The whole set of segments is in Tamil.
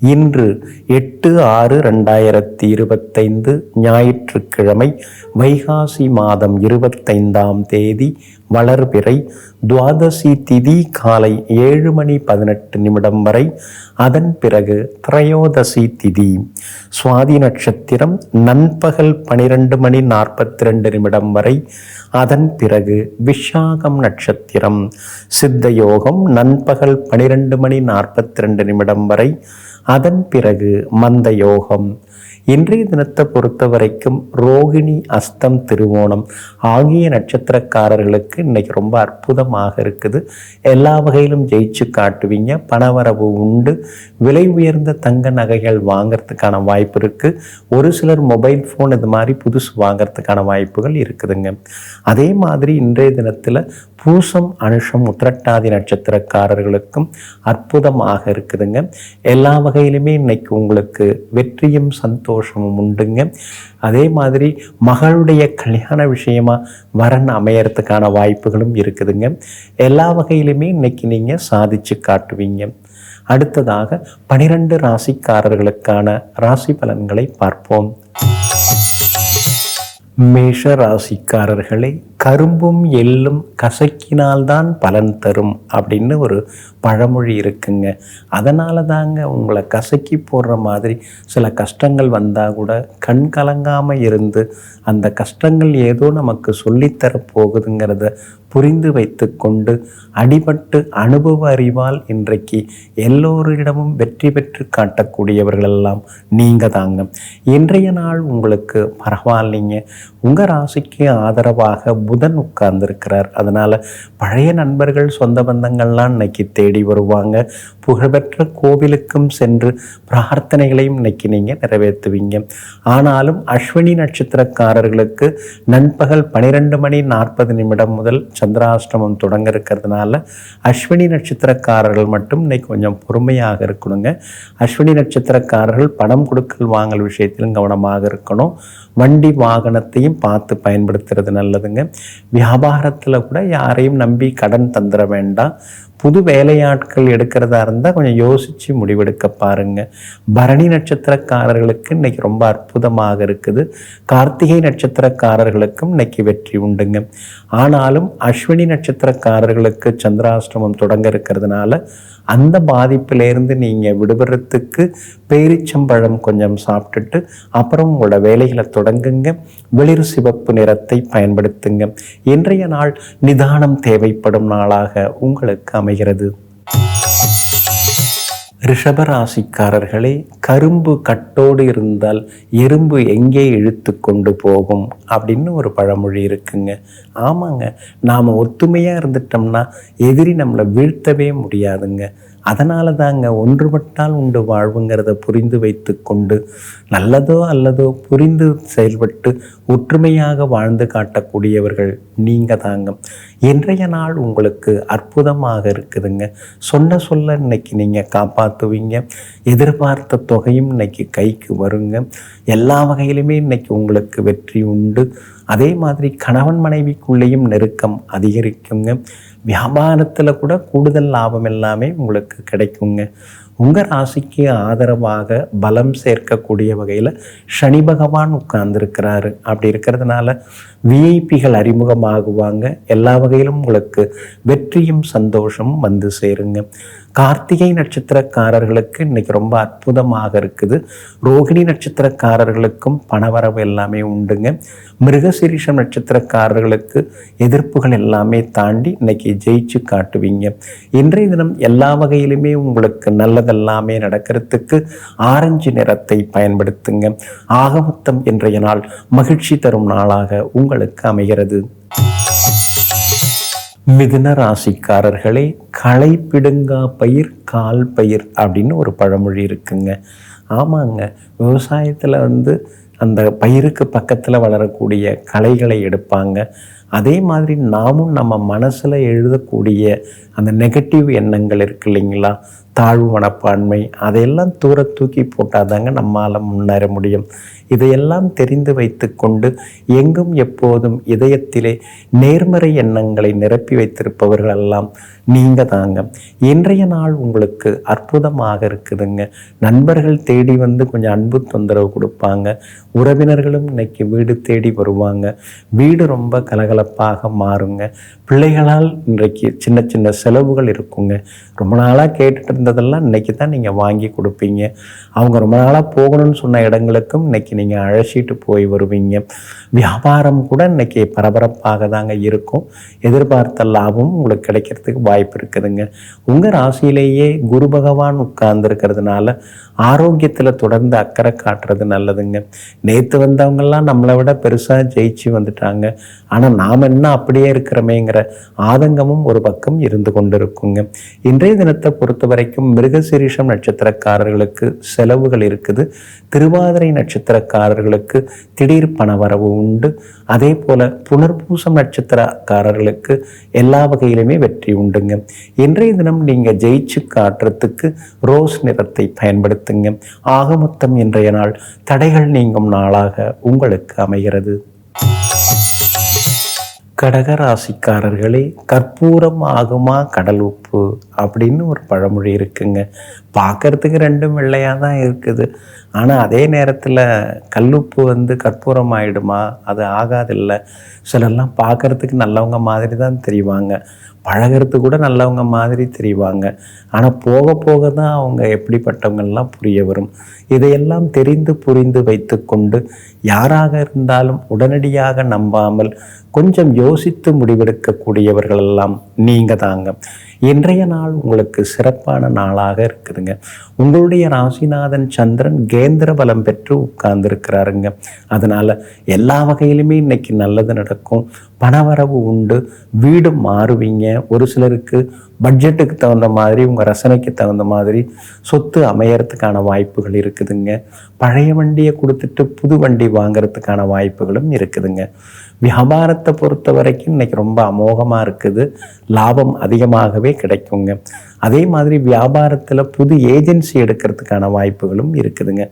இன்று எட்டு ஆறு ரெண்டாயிரத்தி இருபத்தைந்து ஞாயிற்றுக்கிழமை வைகாசி மாதம் இருபத்தைந்தாம் தேதி வளர்பிறை துவாதசி திதி காலை ஏழு மணி பதினெட்டு நிமிடம் வரை. அதன் பிறகு திரையோதசி திதி. சுவாதி நட்சத்திரம் நண்பகல் பனிரெண்டு மணி நாற்பத்தி ரெண்டு நிமிடம் வரை. அதன் பிறகு விஷாகம் நட்சத்திரம். சித்த யோகம் நண்பகல் பனிரெண்டு மணி நாற்பத்தி ரெண்டு நிமிடம் வரை. அதன் பிறகு மந்த யோகம். இன்றைய தினத்தை பொறுத்த வரைக்கும் ரோகிணி அஸ்தம் திருவோணம் ஆகிய நட்சத்திரக்காரர்களுக்கு இன்னைக்கு ரொம்ப அற்புதமாக இருக்குது. எல்லா வகையிலும் ஜெயிச்சு காட்டுவீங்க. பணவரவு உண்டு. விலை உயர்ந்த தங்க நகைகள் வாங்கிறதுக்கான வாய்ப்பு இருக்குது ஒரு சிலர் மொபைல் ஃபோன் இது மாதிரி புதுசு வாங்கிறதுக்கான வாய்ப்புகள் இருக்குதுங்க. அதே மாதிரி இன்றைய தினத்தில் பூசம் அனுஷம் உத்திரட்டாதி நட்சத்திரக்காரர்களுக்கும் அற்புதமாக இருக்குதுங்க. எல்லா வகையிலுமே இன்னைக்கு உங்களுக்கு வெற்றியும் சந்தோஷம் சந்தோஷமும் உண்டுங்க. அதே மாதிரி மகளுடைய கல்யாண விஷயமா வரன் அமையறதுக்கான வாய்ப்புகளும் இருக்குதுங்க. எல்லா வகையிலுமே இன்னைக்கு நீங்கள் சாதிச்சு காட்டுவீங்க. அடுத்ததாக பனிரெண்டு ராசிக்காரர்களுக்கான ராசி பலன்களை பார்ப்போம். மேஷ ராசிக்காரர்களே கரும்பும் எள்ளும் கசக்கினால்தான் பலன் தரும் அப்படின்னு ஒரு பழமொழி இருக்குங்க. அதனால தாங்க உங்களை கசக்கி போடுற மாதிரி சில கஷ்டங்கள் வந்தால் கூட கண் கலங்காமல் இருந்து அந்த கஷ்டங்கள் ஏதோ நமக்கு சொல்லித்தர போகுதுங்கிறத புரிந்து வைத்து கொண்டு அடிபட்டு அனுபவ அறிவால் இன்றைக்கு எல்லோரிடமும் வெற்றி பெற்று காட்டக்கூடியவர்களெல்லாம் நீங்கள் தாங்க. இன்றைய நாள் உங்களுக்கு பரவாயில்லைங்க. உங்கள் ராசிக்கு ஆதரவாக புதன் உட்கார்ந்துருக்கிறார். அதனால் பழைய நண்பர்கள் சொந்த பந்தங்கள்லாம் இன்னைக்கு தேடி வருவாங்க. புகழ்பெற்ற கோவிலுக்கும் சென்று பிரார்த்தனைகளையும் இன்னைக்கு நீங்கள் நிறைவேற்றுவீங்க. ஆனாலும் அஸ்வினி நட்சத்திரக்காரர்களுக்கு நண்பகல் பனிரெண்டு மணி நாற்பது நிமிடம் முதல் சந்திராஷ்டமம் தொடங்க இருக்கிறதுனால அஸ்வினி நட்சத்திரக்காரர்கள் மட்டும் இன்னைக்கு கொஞ்சம் பொறுமையாக இருக்கணுங்க. அஸ்வினி நட்சத்திரக்காரர்கள் பணம் கொடுக்கல் வாங்கல் விஷயத்திலும் கவனமாக இருக்கணும். வண்டி வாகனத்தையும் பார்த்து பயன்படுத்துறது நல்லதுங்க. வியாபாரத்தில் கூட யாரையும் நம்பி கடன் தந்துட வேண்டாம். புது வேலையாட்கள் எடுக்கிறதா இருந்தால் கொஞ்சம் யோசித்து முடிவெடுக்க பாருங்க. பரணி நட்சத்திரக்காரர்களுக்கு இன்னைக்கு ரொம்ப அற்புதமாக இருக்குது. கார்த்திகை நட்சத்திரக்காரர்களுக்கும் இன்னைக்கு வெற்றி உண்டுங்க. ஆனாலும் அஸ்வினி நட்சத்திரக்காரர்களுக்கு சந்திராஷ்டமம் தொடங்க இருக்கிறதுனால அந்த பாதிப்பிலேருந்து நீங்கள் விடுபடுறதுக்கு பேரிச்சம்பழம் கொஞ்சம் சாப்பிட்டுட்டு அப்புறம் உங்களோட வேலைகளை தொடங்குங்க. வெளிர் சிவப்பு நிறத்தை பயன்படுத்துங்க. இன்றைய நாள் நிதானம் தேவைப்படும் நாளாக உங்களுக்கு அமைகிறது. ரிஷபராசிக்காரர்களே கரும்பு கட்டோடு இருந்தால் எறும்பு எங்கே இழுத்து கொண்டு போகும் அப்படின்னு ஒரு பழமொழி இருக்குங்க. ஆமாங்க நாம் ஒத்துமையாக இருந்துட்டோம்னா எதிரி நம்மளை வீழ்த்தவே முடியாதுங்க. அதனால தாங்க ஒன்றுபட்டால் உண்டு வாழ்வுங்கிறத புரிந்து வைத்து கொண்டு நல்லதோ அல்லதோ புரிந்து செயல்பட்டு ஒற்றுமையாக வாழ்ந்து காட்டக்கூடியவர்கள் நீங்கள் தாங்க இன்றைய நாள் உங்களுக்கு அற்புதமாக இருக்குதுங்க. சொன்ன சொல்ல இன்னைக்கு நீங்கள் காப்பாற்றுவீங்க எதிர்பார்த்த தொகையும் இன்னைக்கு கைக்கு வருங்க. எல்லா வகையிலுமே இன்னைக்கு உங்களுக்கு வெற்றி உண்டு. அதே மாதிரி கணவன் மனைவிக்குள்ளேயும் நெருக்கம் அதிகரிக்குங்க. வியாபாரத்தில் கூட கூடுதல் லாபம் எல்லாமே உங்களுக்கு கிடைக்குங்க. உங்கள் ராசிக்கு ஆதரவாக பலம் சேர்க்கக்கூடிய வகையில் சனி பகவான் உட்கார்ந்துருக்கிறாரு. அப்படி இருக்கிறதுனால விஐபிகள் அறிமுகமாகுவாங்க. எல்லா வகையிலும் உங்களுக்கு வெற்றியும் சந்தோஷமும் வந்து சேருங்க. கார்த்திகை நட்சத்திரக்காரர்களுக்கு இன்னைக்கு ரொம்ப அற்புதமாக இருக்குது. ரோகிணி நட்சத்திரக்காரர்களுக்கும் பணவரவு எல்லாமே உண்டுங்க. மிருகசிரீஷம் நட்சத்திரக்காரர்களுக்கு எதிர்ப்புகள் எல்லாமே தாண்டி இன்னைக்கு ஜெயிச்சு காட்டுவீங்க. இன்றைய தினம் எல்லா வகையிலுமே உங்களுக்கு நல்லதெல்லாமே நடக்கிறதுக்கு ஆரஞ்சு நிறத்தை பயன்படுத்துங்க. ஆகமொத்தம் இன்றைய நாள் மகிழ்ச்சி தரும் நாளாக உங்களுக்கு அமைகிறது. மிதுன ராசிக்காரர்களே களை பிடுங்கா பயிர் கால் பயிர் அப்படின்னு ஒரு பழமொழி இருக்குங்க. ஆமாங்க விவசாயத்தில் வந்து அந்த பயிருக்கு பக்கத்தில் வளரக்கூடிய களைகளை எடுப்பாங்க. அதே மாதிரி நாமும் நம்ம மனசில் எழுதக்கூடிய அந்த நெகட்டிவ் எண்ணங்கள் இருக்கு இல்லைங்களா? தாழ்வு மனப்பான்மை அதையெல்லாம் தூர தூக்கி போட்டால் தாங்க நம்மால் முன்னேற முடியும். இதையெல்லாம் தெரிந்து வைத்துக்கொண்டு எங்கும் எப்போதும் இதயத்திலே நேர்மறை எண்ணங்களை நிரப்பி வைத்திருப்பவர்கள் எல்லாம் நீங்க தாங்க. இன்றைய நாள் உங்களுக்கு அற்புதமாக இருக்குதுங்க. நண்பர்கள் தேடி வந்து கொஞ்சம் அன்பு தொந்தரவு கொடுப்பாங்க. உறவினர்களும் இன்னைக்கு வீடு தேடி வருவாங்க. வீடு ரொம்ப கலகலப்பாக மாறுங்க. பிள்ளைகளால் இன்றைக்கு சின்ன சின்ன செலவுகள் இருக்குங்க. ரொம்ப நாளாக கேட்டுட்டு இருந்ததெல்லாம் இன்னைக்கு தான் நீங்கள் வாங்கி கொடுப்பீங்க. அவங்க ரொம்ப நாளாக போகணும்னு சொன்ன இடங்களுக்கும் இன்னைக்கு நீங்கள் அழைச்சிட்டு போய் வருவீங்க. வியாபாரம் கூட இன்றைக்கி பரபரப்பாக தாங்க இருக்கும். எதிர்பார்த்த லாபம் உங்களுக்கு கிடைக்கிறதுக்கு வாய்ப்பு இருக்குதுங்க. உங்கள் ராசியிலேயே குரு பகவான் உட்கார்ந்துருக்கிறதுனால ஆரோக்கியத்தில் தொடர்ந்து அக்கறை காட்டுறது நல்லதுங்க. நேற்று வந்தவங்கெல்லாம் நம்மளை விட பெருசாக ஜெயிச்சு வந்துட்டாங்க. ஆனால் நாம் என்ன அப்படியே இருக்கிறோமேங்கிற ஆதங்கமும் ஒரு பக்கம் இருந்து கொண்டிருக்குங்க. இன்றைய தினத்தை பொறுத்த வரைக்கும் மிருகசிரீஷம் நட்சத்திரக்காரர்களுக்கு செலவுகள் இருக்குது. திருவாதிரை நட்சத்திர நட்சத்திரக்காரர்களுக்கு திடீர் பணவரவு உண்டு. அதே போல புனர்பூசம் நட்சத்திரக்காரர்களுக்கு எல்லா வகையிலுமே வெற்றி உண்டுங்க. இன்றைய தினம் நீங்கள் ஜெயிச்சு காட்டுறதுக்கு ரோஸ் நிறத்தை பயன்படுத்துங்க. ஆக மொத்தம் இன்றைய நாள் தடைகள் நீங்கும் நாளாக உங்களுக்கு அமைகிறது. கடகராசிக்காரர்களே கற்பூரம் ஆகுமா கடல் உப்பு அப்படின்னு ஒரு பழமொழி இருக்குங்க. பார்க்கறதுக்கு ரெண்டும் வெள்ளையாக தான் இருக்குது. ஆனால் அதே நேரத்தில் கல்லுப்பு வந்து கற்பூரம் ஆகிடுமா அது ஆகாதில்ல. சிலர்லாம் பார்க்கறதுக்கு நல்லவங்க மாதிரி தான் தெரிவாங்க. பழகிறது கூட நல்லவங்க மாதிரி தெரிவாங்க. ஆனால் போக போக தான் அவங்க எப்படிப்பட்டவங்கள்லாம் புரிய வரும். இதையெல்லாம் தெரிந்து புரிந்து வைத்துக்கொண்டு யாராக இருந்தாலும் உடனடியாக நம்பாமல் கொஞ்சம் யோசித்து முடிவெடுக்கக்கூடியவர்கள் எல்லாம் தாங்க. இன்றைய நாள் உங்களுக்கு சிறப்பான நாளாக இருக்குதுங்க. உங்களுடைய ராசிநாதன் சந்திரன் கேந்திர பலம் பெற்று உட்கார்ந்துருக்கிறாருங்க. அதனால் எல்லா வகையிலுமே இன்னைக்கு நல்லது நடக்கும். பணவரவு உண்டு. வீடு மாறுவீங்க. ஒரு சிலருக்கு பட்ஜெட்டுக்கு தகுந்த மாதிரி உங்கள் ரசனைக்கு தகுந்த மாதிரி சொத்து அமையறதுக்கான வாய்ப்புகள் இருக்குதுங்க. பழைய வண்டியை கொடுத்துட்டு புது வண்டி வாங்குறதுக்கான வாய்ப்புகளும் இருக்குதுங்க. வியாபாரத்தை பொறுத்த வரைக்கும் இன்னைக்கு ரொம்ப அமோகமாக இருக்குது. லாபம் அதிகமாகவே கிடைக்குங்க. அதே மாதிரி வியாபாரத்தில் புது ஏஜென்சி எடுக்கிறதுக்கான வாய்ப்புகளும் இருக்குதுங்க.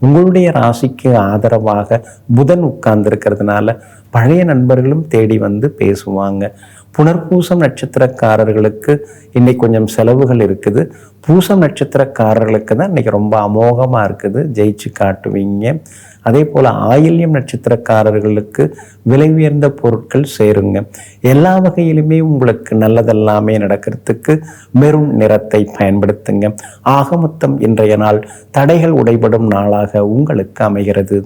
உங்களுடைய ராசிக்கு ஆதரவாக புதன் உட்கார்ந்துருக்கிறதுனால பழைய நண்பர்களும் தேடி வந்து பேசுவாங்க. புனர்பூசம் நட்சத்திரக்காரர்களுக்கு இன்னைக்கு கொஞ்சம் செலவுகள் இருக்குது. பூசம் நட்சத்திரக்காரர்களுக்கு தான் இன்னைக்கு ரொம்ப அமோகமாக இருக்குது. ஜெயிச்சு காட்டுவீங்க. அதே போல் ஆயில்யம் நட்சத்திரக்காரர்களுக்கு விலை உயர்ந்த பொருட்கள் சேருங்க. எல்லா வகையிலுமே உங்களுக்கு நல்லதெல்லாமே நடக்கிறதுக்கு மெரும் நிறத்தை பயன்படுத்துங்க. ஆக மொத்தம் இன்றைய நாள் தடைகள் உடைபடும் நாளாக உங்களுக்கு அமைகிறது.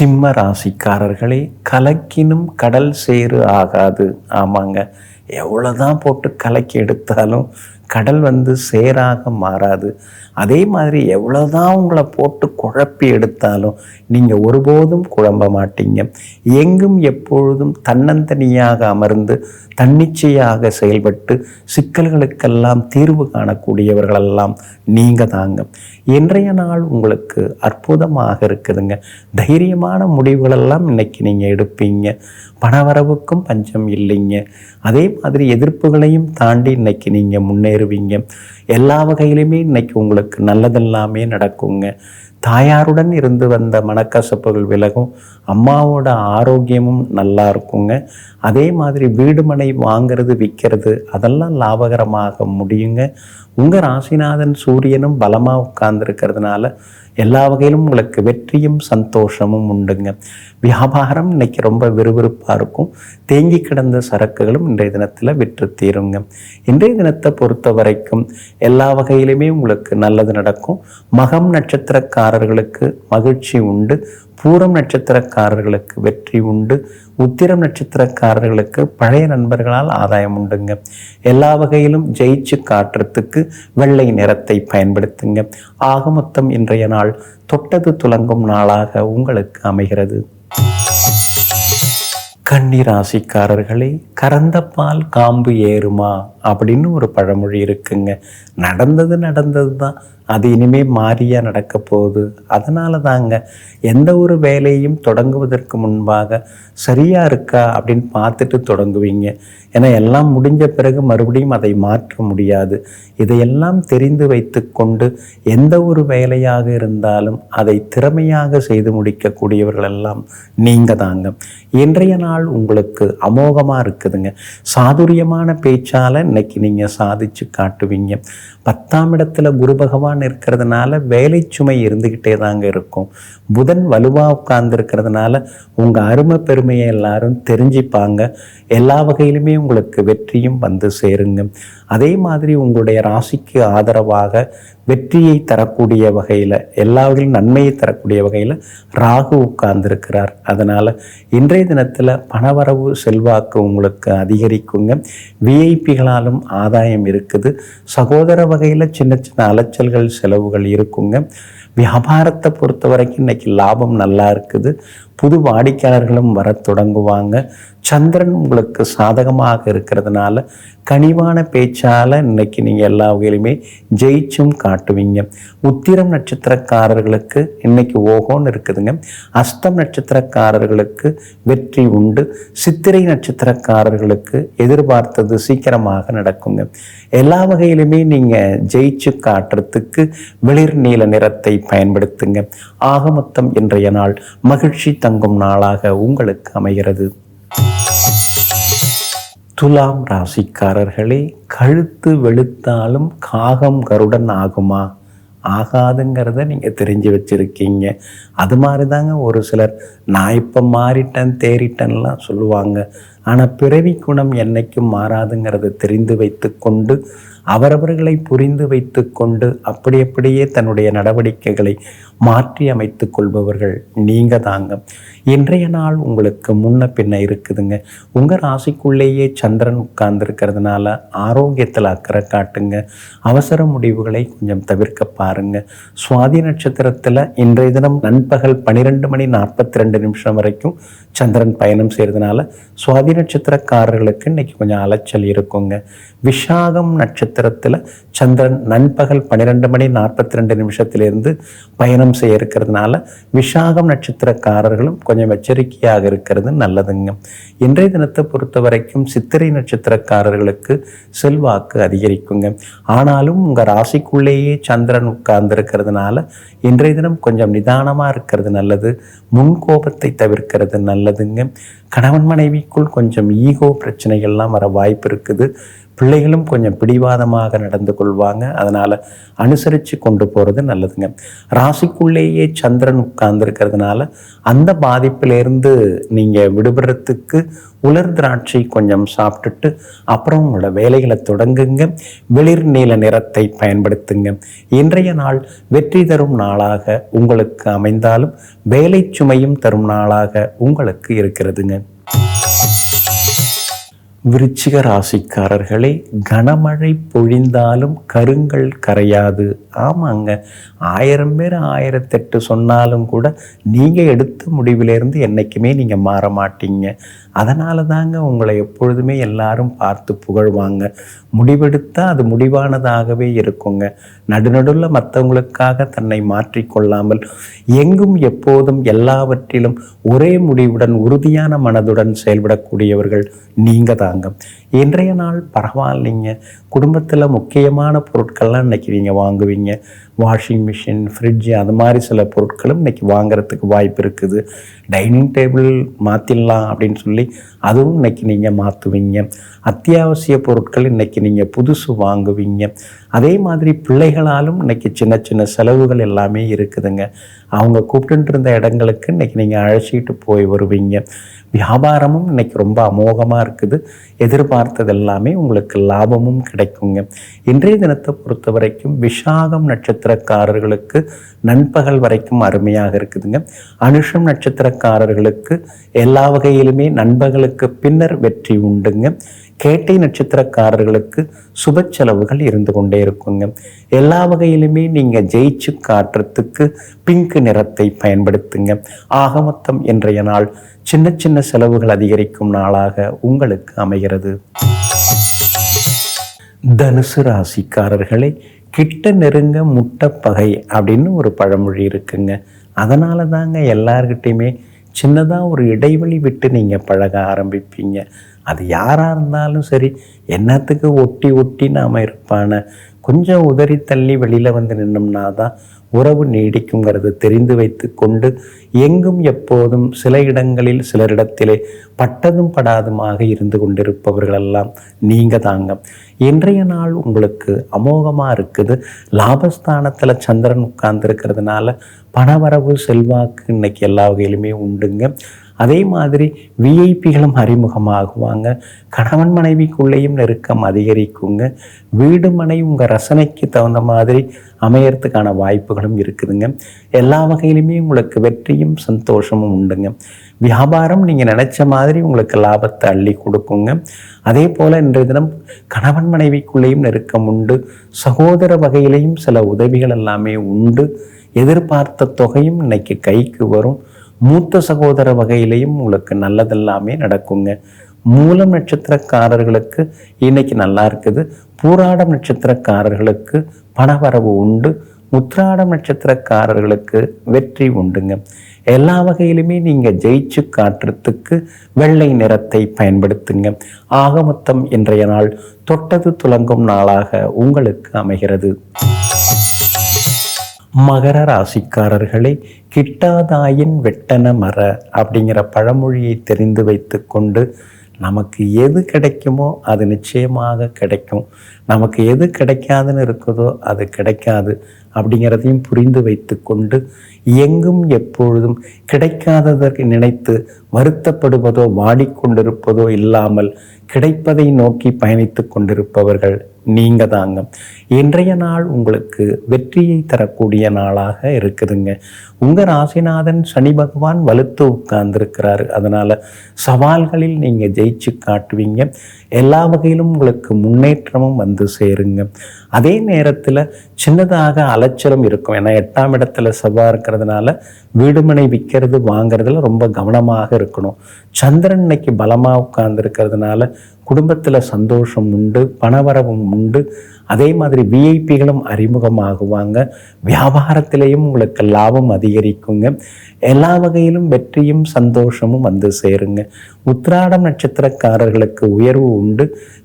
சிம்ம ராசிக்காரர்களே கலக்கினும் கடல் சேறு ஆகாது. ஆமாங்க. எவ்வளோதான் போட்டு கலக்கி எடுத்தாலும் கடல் வந்து சேராக மாறாது. அதே மாதிரி எவ்வளோதான் உங்களை போட்டு குழப்பி எடுத்தாலும் நீங்கள் ஒருபோதும் குழம்ப மாட்டீங்க. எங்கும் எப்பொழுதும் தன்னந்தனியாக அமர்ந்து தன்னிச்சையாக செயல்பட்டு சிக்கல்களுக்கெல்லாம் தீர்வு காணக்கூடியவர்களெல்லாம் நீங்கள் தாங்க. இன்றைய நாள் உங்களுக்கு அற்புதமாக இருக்குதுங்க. தைரியமான முடிவுகளெல்லாம் இன்னைக்கு நீங்கள் எடுப்பீங்க. பணவரவுக்கும் பஞ்சம் இல்லைங்க. அதே மாதிரி எதிர்ப்புகளையும் தாண்டி இன்னைக்கு நீங்கள் பெறுவீங்க. எல்லா வகையிலுமே இன்னைக்கு உங்களுக்கு நல்லதெல்லாமே நடக்குங்க. தாயாருடன் இருந்து வந்த மனக்கசப்புகள் விலகும். அம்மாவோட ஆரோக்கியமும் நல்லா இருக்குங்க. அதே மாதிரி வீடு மனை வாங்கிறது விற்கிறது அதெல்லாம் லாபகரமாக முடியுங்க. உங்கள் ராசிநாதன் சூரியனும் பலமாக உட்கார்ந்துருக்கிறதுனால எல்லா வகையிலும் உங்களுக்கு வெற்றியும் சந்தோஷமும் உண்டுங்க. வியாபாரம் இன்னைக்கு ரொம்ப விறுவிறுப்பாக இருக்கும். தேங்கி கிடந்த சரக்குகளும் இன்றைய தினத்தில் விற்று தீருங்க. இன்றைய தினத்தை பொறுத்த வரைக்கும் எல்லா வகையிலுமே உங்களுக்கு நல்லது நடக்கும். மகம் நட்சத்திரக்காரர்களுக்கு மகிழ்ச்சி உண்டு. பூரம் நட்சத்திரக்காரர்களுக்கு வெற்றி உண்டு. உத்திரம் நட்சத்திரக்காரர்களுக்கு பழைய நண்பர்களால் ஆதாயம் உண்டுங்க. எல்லா வகையிலும் ஜெயிச்சு காட்டுறதுக்கு வெள்ளை நிறத்தை பயன்படுத்துங்க. ஆக மொத்தம் இன்றைய நாள் தொட்டது துலங்கும் நாளாக உங்களுக்கு அமைகிறது. கன்னிராசிக்காரர்களே கறந்த பால் காம்பு ஏறுமா? அப்படின்னு ஒரு பழமொழி இருக்குங்க. நடந்தது நடந்தது தான் அது இனிமே மாறியா நடக்க போகுது. அதனால தாங்க எந்த ஒரு வேலையும் தொடங்குவதற்கு முன்பாக சரியா இருக்கா அப்படின்னு பார்த்துட்டு தொடங்குவீங்க. ஏன்னா எல்லாம் முடிஞ்ச பிறகு மறுபடியும் அதை மாற்ற முடியாது. இதையெல்லாம் தெரிந்து வைத்துக்கொண்டு எந்த ஒரு வேலையாக இருந்தாலும் அதை திறமையாக செய்து முடிக்கக்கூடியவர்கள் எல்லாம் நீங்க தாங்க. இன்றைய நாள் உங்களுக்கு அமோகமாக இருக்குதுங்க. சாதுரியமான பேச்சால் இன்னைக்கு நீங்கள் சாதிச்சு காட்டுவீங்க. பத்தாம் இடத்துல குரு பகவான் இருக்கிறதுனால வேலை சுமை இருந்துக்கிட்டே தாங்க இருக்கும். புதன் வலுவாக உட்கார்ந்து இருக்கிறதுனால உங்கள் அருமை பெருமையை எல்லாரும் தெரிஞ்சுப்பாங்க. எல்லா வகையிலுமே உங்களுக்கு வெற்றியும் வந்து சேருங்க. அதே மாதிரி உங்களுடைய ராசிக்கு ஆதரவாக வெற்றியை தரக்கூடிய வகையில் எல்லா வகையிலும் நன்மையை தரக்கூடிய வகையில் ராகு உட்கார்ந்திருக்கிறார். அதனால் இன்றைய தினத்தில் பணவரவு செல்வாக்கு உங்களுக்கு அதிகரிக்குங்க. விஐபிகளாலும் ஆதாயம் இருக்குது. சகோதர வகையில் சின்ன சின்ன அலைச்சல்கள் செலவுகள் இருக்குங்க. வியாபாரத்தை பொறுத்த வரைக்கும் இன்னைக்கு லாபம் நல்லா இருக்குது. புது வாடிக்கையாளர்களும் வர தொடங்குவாங்க. சந்திரன் உங்களுக்கு சாதகமாக இருக்கிறதுனால கனிவான பேச்சால் இன்னைக்கு நீங்கள் எல்லா வகையிலுமே ஜெயிச்சும் காட்டுவீங்க. உத்திரம் நட்சத்திரக்காரர்களுக்கு இன்னைக்கு ஓகோன்னு இருக்குதுங்க. அஸ்தம் நட்சத்திரக்காரர்களுக்கு வெற்றி உண்டு. சித்திரை நட்சத்திரக்காரர்களுக்கு எதிர்பார்த்தது சீக்கிரமாக நடக்குங்க. எல்லா வகையிலுமே நீங்கள் ஜெயிச்சு காட்டுறதுக்கு வெளிர் நீல நிறத்தை பயன்படுத்துங்க. ஆக மொத்தம் இன்றைய நாள் மகிழ்ச்சி தங்கும் நாளாக உங்களுக்கு அமைகிறது. துலாம் ராசிக்காரர்களே கழுத்து வெளுத்தாலும் காகம் கருடன் ஆகுமா? ஆகாதுங்கிறத நீங்கள் தெரிஞ்சு வச்சுருக்கீங்க. அது மாதிரி தாங்க ஒரு சிலர் நான் இப்போ மாறிட்டேன் தேறிட்டேன்லாம் சொல்லுவாங்க. ஆனால் பிறவி குணம் என்னைக்கும் மாறாதுங்கிறத தெரிந்து வைத்துக்கொண்டு அவரவர்களை புரிந்து வைத்துக்கொண்டு அப்படி அப்படியே தன்னுடைய நடவடிக்கைகளை மாற்றி அமைத்து கொள்பவர்கள் நீங்க தாங்க. இன்றைய நாள் உங்களுக்கு முன்ன பின்ன இருக்குதுங்க. உங்கள் ராசிக்குள்ளேயே சந்திரன் உட்கார்ந்துருக்கிறதுனால ஆரோக்கியத்தில் அக்கறை காட்டுங்க. அவசர முடிவுகளை கொஞ்சம் தவிர்க்க பாருங்க. சுவாதி நட்சத்திரத்தில் இன்றைய தினம் நண்பகல் பன்னிரெண்டு மணி நாற்பத்தி ரெண்டு நிமிஷம் வரைக்கும் சந்திரன் பயணம் செய்கிறதுனால சுவாதி நட்சத்திரக்காரர்களுக்கு இன்னைக்கு கொஞ்சம் அலைச்சல் இருக்குங்க. விஷாகம் நட்சத்திரத்தில் சந்திரன் நண்பகல் பன்னிரெண்டு மணி நாற்பத்தி ரெண்டு நிமிஷத்திலிருந்து பயணம் செய்ய இருக்கிறதுனால விஷாகம் நட்சத்திரக்காரர்களும் கொஞ்சம் எச்சரிக்கையாக இருக்கிறது நல்லதுங்க. இன்றைய தினத்தை பொறுத்த வரைக்கும் சித்திரை நட்சத்திரக்காரர்களுக்கு செல்வாக்கு அதிகரிக்குங்க. ஆனாலும் உங்கள் ராசிக்குள்ளேயே சந்திரன் உட்கார்ந்து இருக்கிறதுனால இன்றைய தினம் கொஞ்சம் நிதானமாக இருக்கிறது நல்லது. முன்கோபத்தை தவிர்க்கிறது நல்லதுங்க. கணவன் மனைவிக்குள் கொஞ்சம் ஈகோ பிரச்சனைகள்லாம் வர வாய்ப்பு இருக்குது. பிள்ளைகளும் கொஞ்சம் பிடிவாதமாக நடந்து கொள்வாங்க. அதனால் அனுசரித்து கொண்டு போகிறது நல்லதுங்க. ராசிக்குள்ளேயே சந்திரன் உட்கார்ந்துருக்கிறதுனால அந்த பாதிப்பிலேருந்து நீங்கள் விடுபடுறதுக்கு உலர் திராட்சை கொஞ்சம் சாப்பிட்டுட்டு அப்புறம் உங்களோட வேலைகளை தொடங்குங்க. வெளிர் நீல நிறத்தை பயன்படுத்துங்க. இன்றைய நாள் வெற்றி தரும் நாளாக உங்களுக்கு அமைந்தாலும் வேலை சுமையும் தரும் நாளாக உங்களுக்கு இருக்கிறதுங்க. விருச்சிக ராசிக்காரர்களே கனமழை பொழிந்தாலும் கருங்கள் கரையாது. ஆமாங்க ஆயிரம் பேர் ஆயிரத்தெட்டு சொன்னாலும் கூட நீங்கள் எடுத்த முடிவிலேருந்து என்றைக்குமே நீங்கள் மாற மாட்டீங்க. அதனால தாங்க உங்களை எப்பொழுதுமே எல்லாரும் பார்த்து புகழ்வாங்க. முடிவெடுத்தால் அது முடிவானதாகவே இருக்குங்க. நடுநடுவில் மற்றவங்களுக்காக தன்னை மாற்றிக்கொள்ளாமல் எங்கும் எப்போதும் எல்லாவற்றிலும் ஒரே முடிவுடன் உறுதியான மனதுடன் செயல்படக்கூடியவர்கள் நீங்கள் தாங்க. இன்றைய நாள் பரவாயில்லைங்க. குடும்பத்தில் முக்கியமான பொருட்கள்லாம் இன்றைக்கி நீங்கள் வாங்குவீங்க. வாஷிங் மிஷின் ஃப்ரிட்ஜு அது மாதிரி சில பொருட்களும் இன்றைக்கி வாங்குறதுக்கு வாய்ப்பு இருக்குது. டைனிங் டேபிள் மாற்றிடலாம் அப்படின்னு சொல்லி அதுவும் இன்றைக்கி நீங்கள் மாற்றுவீங்க அத்தியாவசிய பொருட்கள் இன்றைக்கி நீங்கள் புதுசு வாங்குவீங்க. அதே மாதிரி பிள்ளைகளாலும் இன்றைக்கி சின்ன சின்ன செலவுகள் எல்லாமே இருக்குதுங்க. அவங்க கூப்பிட்டு இருந்த இடங்களுக்கு இன்றைக்கி நீங்கள் அழைச்சிட்டு போய் வருவீங்க. வியாபாரமும் இன்னைக்கு ரொம்ப அமோகமாக இருக்குது. எதிர்பார்த்தது எல்லாமே உங்களுக்கு லாபமும் கிடைக்குங்க. இன்றைய தினத்தை பொறுத்த வரைக்கும் விஷாகம் நட்சத்திரக்காரர்களுக்கு நண்பகல் வரைக்கும் அருமையாக இருக்குதுங்க. அனுஷம் நட்சத்திரக்காரர்களுக்கு எல்லா வகையிலுமே நண்பகலுக்கு பின்னர் வெற்றி உண்டுங்க. கேட்டை நட்சத்திரக்காரர்களுக்கு சுப செலவுகள் இருந்து கொண்டே இருக்குங்க. எல்லா வகையிலுமே நீங்கள் ஜெயிச்சு காட்டுறதுக்கு பிங்க் நிறத்தை பயன்படுத்துங்க. ஆக மொத்தம் இன்றைய நாள் சின்ன சின்ன செலவுகள் அதிகரிக்கும் நாளாக உங்களுக்கு அமைகிறது. தனுசு ராசிக்காரர்களே கிட்ட நெருங்க முட்டை பகை அப்படின்னு ஒரு பழமொழி இருக்குங்க. அதனால தாங்க எல்லார்கிட்டையுமே சின்னதாக ஒரு இடைவெளி விட்டு நீங்கள் பழக ஆரம்பிப்பீங்க. அது யாராக இருந்தாலும் சரி என்னத்துக்கு ஒட்டி ஒட்டி நாம் இருப்பான கொஞ்சம் உதறி தள்ளி வெளியில் வந்து நின்னோம்னா தான் உறவு நீடிக்குங்கிறது தெரிந்து வைத்து கொண்டு எங்கும் எப்போதும் சில இடங்களில் சிலரிடத்திலே பட்டதும் படாதுமாக இருந்து கொண்டிருப்பவர்களெல்லாம் நீங்கள் தாங்க. இன்றைய நாள் உங்களுக்கு அமோகமாக இருக்குது. லாபஸ்தானத்தில் சந்திரன் உட்கார்ந்துருக்கிறதுனால பணவரவு செல்வாக்கு இன்னைக்கு எல்லா வகையிலுமே உண்டுங்க. அதே மாதிரி விஐபிகளும் அறிமுகமாகுவாங்க. கணவன் மனைவிக்குள்ளேயும் நெருக்கம் அதிகரிக்குங்க. வீடு மனை உங்கள் ரசனைக்கு தகுந்த மாதிரி அமையறதுக்கான வாய்ப்புகளும் இருக்குதுங்க. எல்லா வகையிலுமே உங்களுக்கு வெற்றியும் சந்தோஷமும் உண்டுங்க. வியாபாரம் நீங்கள் நினச்ச மாதிரி உங்களுக்கு லாபத்தை அள்ளி கொடுக்குங்க. அதே போல் இன்றைய தினம் கணவன் மனைவிக்குள்ளேயும் நெருக்கம் உண்டு. சகோதர வகையிலையும் சில உதவிகள் எல்லாமே உண்டு. எதிர்பார்த்த தொகையும் இன்னைக்கு கைக்கு வரும். மூத்த சகோதர வகையிலையும் உங்களுக்கு நல்லதெல்லாமே நடக்குங்க. மூலம் நட்சத்திரக்காரர்களுக்கு இன்னைக்கு நல்லா இருக்குது. பூராடம் நட்சத்திரக்காரர்களுக்கு பணவரவு உண்டு. உத்ராடம் நட்சத்திரக்காரர்களுக்கு வெற்றி உண்டுங்க. எல்லா வகையிலுமே நீங்கள் ஜெயிச்சு காட்டுறதுக்கு வெள்ளை நிறத்தை பயன்படுத்துங்க. ஆகமொத்தம் இன்றைய நாள் தொட்டது துலங்கும் நாளாக உங்களுக்கு அமைகிறது. மகர ராசிக்காரர்களே கிட்டாதாயின் வெட்டன மர அப்படிங்கிற பழமொழியை தெரிந்து வைத்துக்கொண்டு நமக்கு எது கிடைக்குமோ அது நிச்சயமாக கிடைக்கும். நமக்கு எது கிடைக்காதுன்னு இருக்குதோ அது கிடைக்காது அப்படிங்கிறதையும் புரிந்து வைத்துக்கொண்டு எங்கும் எப்பொழுதும் கிடைக்காததற்கு நினைத்து வருத்தப்படுவதோ வாடிக்கொண்டிருப்பதோ இல்லாமல் கிடைப்பதை நோக்கி பயணித்து கொண்டிருப்பவர்கள் நீங்க தாங்க இன்றைய நாள் உங்களுக்கு வெற்றியை தரக்கூடிய நாளாக இருக்குதுங்க. உங்க ராசிநாதன் சனி பகவான் வலுத்து உட்கார்ந்துருக்கிறாரு. அதனால சவால்களில் நீங்க ஜெயிச்சு காட்டுவீங்க. எல்லா வகையிலும் உங்களுக்கு முன்னேற்றமும் வந்து சேருங்க. அதே நேரத்தில் சின்னதாக அலைச்சலும் இருக்கும். ஏன்னா எட்டாம் இடத்துல செவ்வாய் இருக்கிறதுனால வீடுமனை விற்கிறது வாங்குறதுல ரொம்ப கவனமாக இருக்கணும். சந்திரன் இன்னைக்கு பலமாக உட்கார்ந்து இருக்கிறதுனால குடும்பத்தில் சந்தோஷம் உண்டு பணவரவும் உண்டு. அதே மாதிரி விஐபிகளும் அறிமுகமாகுவாங்க. வியாபாரத்திலையும் உங்களுக்கு லாபம் அதிகரிக்குங்க. எல்லா வகையிலும் வெற்றியும் சந்தோஷமும் வந்து சேருங்க. உத்ராடம் நட்சத்திரக்காரர்களுக்கு உயர்வு உண்டு.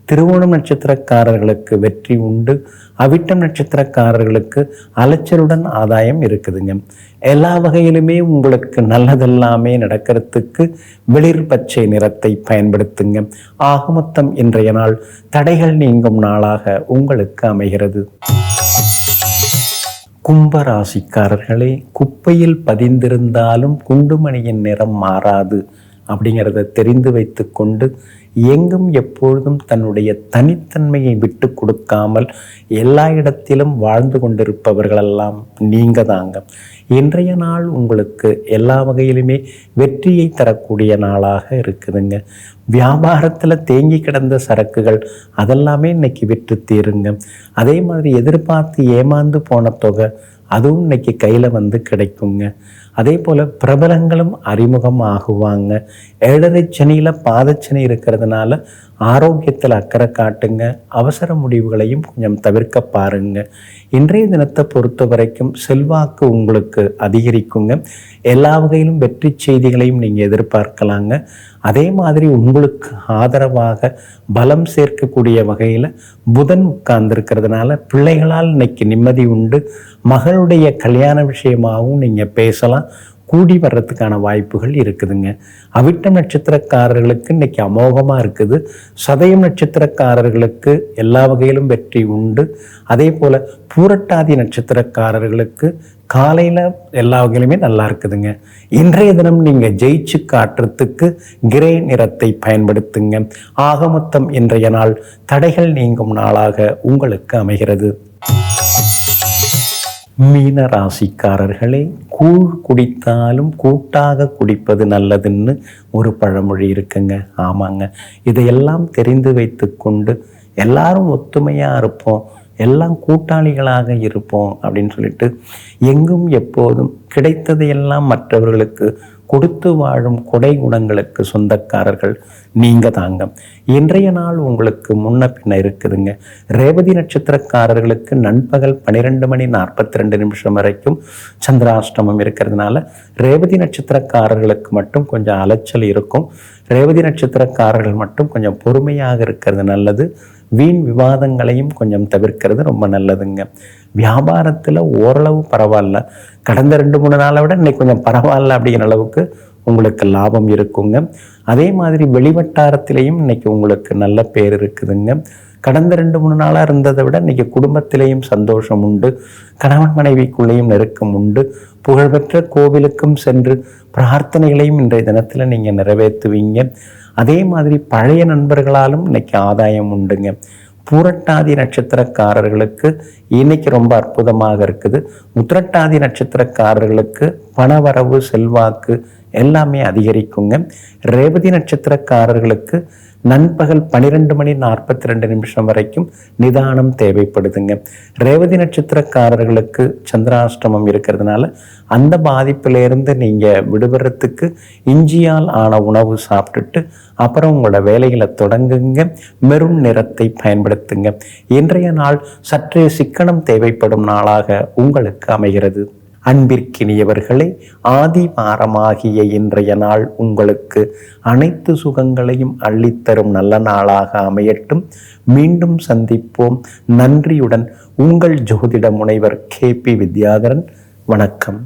திருவோணம் நட்சத்திரக்காரர்களுக்கு வெற்றி உண்டு. அவிட்டம் நட்சத்திரக்காரர்களுக்கு அலைச்சலுடன் ஆதாயம் இருக்குதுங்க. எல்லா வகையிலுமே உங்களுக்கு நல்லதெல்லாமே நடக்கிறதுக்கு வெளிர் பச்சை நிறத்தை பயன்படுத்துங்க. ஆக மொத்தம் இன்றைய நாள் தடைகள் நீங்கும் நாளாக உங்களுக்கு அமைகிறது. கும்பராசிக்காரர்களே குப்பையில் பதிந்திருந்தாலும் குண்டுமணியின் நிறம் மாறாது அப்படிங்கிறத தெரிந்து வைத்து கொண்டு எங்கும் எப்பொழுதும் தன்னுடைய தனித்தன்மையை விட்டு கொடுக்காமல் எல்லா இடத்திலும் வாழ்ந்து கொண்டிருப்பவர்களெல்லாம் நீங்க தாங்க. இன்றைய நாள் உங்களுக்கு எல்லா வகையிலுமே வெற்றியை தரக்கூடிய நாளாக இருக்குதுங்க. வியாபாரத்தில் தேங்கி கிடந்த சரக்குகள் அதெல்லாமே இன்னைக்கு விற்று தீருங்க. அதே மாதிரி எதிர்பார்த்து ஏமாந்து போன தொகை அதுவும் இன்னைக்கு கையில் வந்து கிடைக்குங்க. அதே போல் பிரபலங்களும் அறிமுகம் ஆகுவாங்க. ஏழரை சனியில் பாதச்சனி இருக்கிறதுனால ஆரோக்கியத்தில் அக்கறை காட்டுங்க. அவசர முடிவுகளையும் கொஞ்சம் தவிர்க்க பாருங்க. இன்றைய தினத்தை பொறுத்த வரைக்கும் செல்வாக்கு உங்களுக்கு அதிகரிக்குங்க. எல்லா வகையிலும் வெற்றி செய்திகளையும் நீங்கள் எதிர்பார்க்கலாங்க. அதே மாதிரி உங்களுக்கு ஆதரவாக பலம் சேர்க்கக்கூடிய வகையில் புதன் உட்கார்ந்துருக்கிறதுனால பிள்ளைகளால் இன்னைக்கு நிம்மதி உண்டு. மகளுடைய கல்யாண விஷயமாகவும் நீங்கள் பேசலாம். கூடி வர்றதுக்கான வாய்ப்புகள் இருக்குதுங்க. அவிட்டம் நட்சத்திரக்காரர்களுக்கு இன்னைக்கு அமோகமாக இருக்குது. சதயம் நட்சத்திரக்காரர்களுக்கு எல்லா வகையிலும் வெற்றி உண்டு. அதே போல் பூரட்டாதி நட்சத்திரக்காரர்களுக்கு காலையில் எல்லா வகையிலுமே நல்லா இருக்குதுங்க. இன்றைய தினம் நீங்கள் ஜெயிச்சு காட்டுறதுக்கு கிரே நிறத்தை பயன்படுத்துங்க. ஆகமொத்தம் இன்றைய நாள் தடைகள் நீங்கும் நாளாக உங்களுக்கு அமைகிறது. மீன ராசிக்காரர்களே கூழ் குடித்தாலும் கூட்டாக குடிப்பது நல்லதுன்னு ஒரு பழமொழி இருக்குங்க. ஆமாங்க. இதையெல்லாம் தெரிந்து வைத்து கொண்டு எல்லாரும் ஒத்துமையாக இருப்போம். எல்லாம் கூட்டாளிகளாக இருப்போம் அப்படின்னு சொல்லிட்டு எங்கும் எப்போதும் கிடைத்ததையெல்லாம் மற்றவர்களுக்கு கொடுத்து வாழும் கொடை குணங்களுக்கு சொந்தக்காரர்கள் நீங்க தாங்க. இன்றைய நாள் உங்களுக்கு முன்ன பின்ன இருக்குதுங்க. ரேவதி நட்சத்திரக்காரர்களுக்கு நண்பகல் பன்னிரெண்டு மணி நாற்பத்தி ரெண்டு நிமிஷம் வரைக்கும் சந்திராஷ்டமம் இருக்கிறதுனால ரேவதி நட்சத்திரக்காரர்களுக்கு மட்டும் கொஞ்சம் அலைச்சல் இருக்கும். ரேவதி நட்சத்திரக்காரர்கள் மட்டும் கொஞ்சம் பொறுமையாக இருக்கிறது நல்லது. வீண் விவாதங்களையும் கொஞ்சம் தவிர்க்கிறது ரொம்ப நல்லதுங்க. வியாபாரத்தில் ஓரளவு பரவாயில்ல. கடந்த ரெண்டு மூணு நாளை விட இன்னைக்கு கொஞ்சம் பரவாயில்ல அப்படிங்கிற அளவுக்கு உங்களுக்கு லாபம் இருக்குங்க. அதே மாதிரி வெளிவட்டாரத்திலையும் இன்னைக்கு உங்களுக்கு நல்ல பேர் இருக்குதுங்க. கடந்த ரெண்டு மூணு நாளாக இருந்ததை விட இன்னைக்கு குடும்பத்திலேயும் சந்தோஷம் உண்டு. கணவன் மனைவிக்குள்ளேயும் நெருக்கம் உண்டு. புகழ்பெற்ற கோவிலுக்கும் சென்று பிரார்த்தனைகளையும் இன்றைய தினத்தில் நீங்கள் நிறைவேற்றுவீங்க. அதே மாதிரி பழைய நண்பர்களாலும் இன்னைக்கு ஆதாயம் உண்டுங்க. பூரட்டாதி நட்சத்திரக்காரர்களுக்கு இன்னைக்கு ரொம்ப அற்புதமாக இருக்குது. உத்திரட்டாதி நட்சத்திரக்காரர்களுக்கு பணவரவு செல்வாக்கு எல்லாமே அதிகரிக்குங்க. ரேவதி நட்சத்திரக்காரர்களுக்கு நண்பகல் பனிரெண்டு மணி நாற்பத்தி ரெண்டு நிமிஷம் வரைக்கும் நிதானம் தேவைப்படுதுங்க. ரேவதி நட்சத்திரக்காரர்களுக்கு சந்திராஷ்டமம் இருக்கிறதுனால அந்த பாதிப்பிலிருந்து நீங்கள் விடுபடுறதுக்கு இஞ்சியால் ஆன உணவு சாப்பிட்டுட்டு அப்புறம் உங்களோட வேலைகளை தொடங்குங்க. மெருண் நிறத்தை பயன்படுத்துங்க. இன்றைய நாள் சற்றே சிக்கனம் தேவைப்படும் நாளாக உங்களுக்கு அமைகிறது. அன்பிற்கினியவர்களே ஆதிவாரமாகிய இன்றைய நாள் உங்களுக்கு அனைத்து சுகங்களையும் அள்ளித்தரும் நல்ல நாளாக அமையட்டும். மீண்டும் சந்திப்போம். நன்றியுடன் உங்கள் ஜோதிட முனைவர் கே பி வித்யாதரன். வணக்கம்.